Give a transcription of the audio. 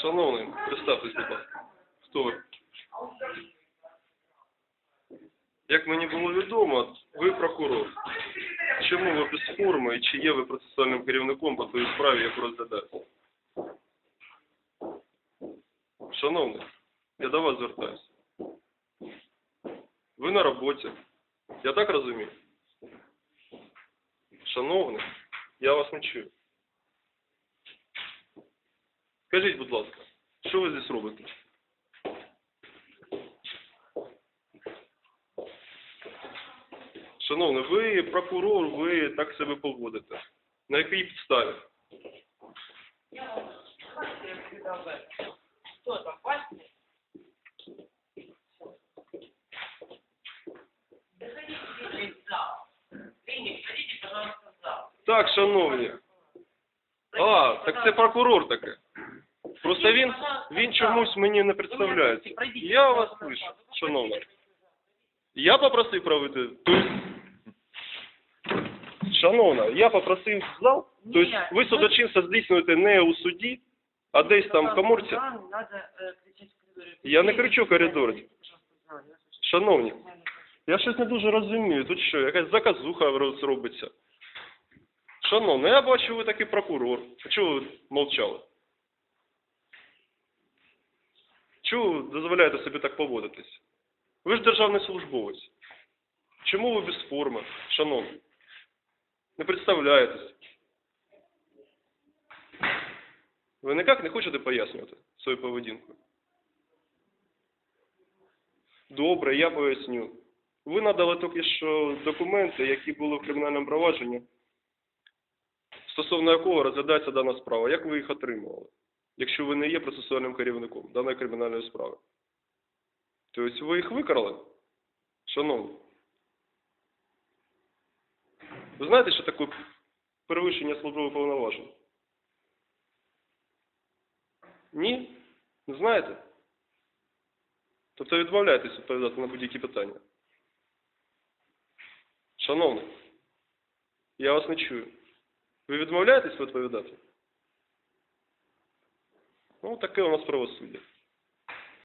Шановний, представтесь, будь ласка. Хто ви? Як мені було відомо, ви прокурор. Чому ви без форми і чи є ви процесуальним керівником по той справі, яку розглядаєте? Шановний, я до вас звертаюся. Ви на роботі. Я так розумію? Шановний, я вас не чую. Скажіть, будь ласка, що ви здесь робите? Шановний, ви прокурор, ви так себе поводите. На якій підставі? Так, шановні. А, так це прокурор таке. Просто він, він чомусь мені не представляється. Я вас слышу, шановна. Я попросив провести. Тобто, Шановна, я попросив в зал. Тобто Ні, ви ви- судочинство здійснюєте не у суді, а десь там в коморці. Надо э, кричать в коридоре. Я не кричу в коридорі. Пожалуйста, в зал, я слышу. Шановні, я щось не дуже розумію. Тут що, якась заказуха роз- робиться. Шановний, я бачу, ви такий прокурор. А чого ви мовчали? Чого ви дозволяєте собі так поводитись? Ви ж державний службовець. Чому ви без форми, шановний? Не представляєтесь. Ви ніяк не хочете пояснювати свою поведінку? Добре, я поясню. Ви надали тільки що документи, які були в кримінальному провадженні, стосовно якого розглядається дана справа. Як ви їх отримували, якщо ви не є процесуальним керівником даної кримінальної справи? Тобто ви їх викрали? Шановні. Ви знаєте, що таке перевищення службових повноважень? Ні? Не знаєте? Тобто відмовляєтесь відповідати на будь-які питання. Шановний, я вас не чую. Ви відмовляєтесь відповідати? Ну, таке у нас правосуддя.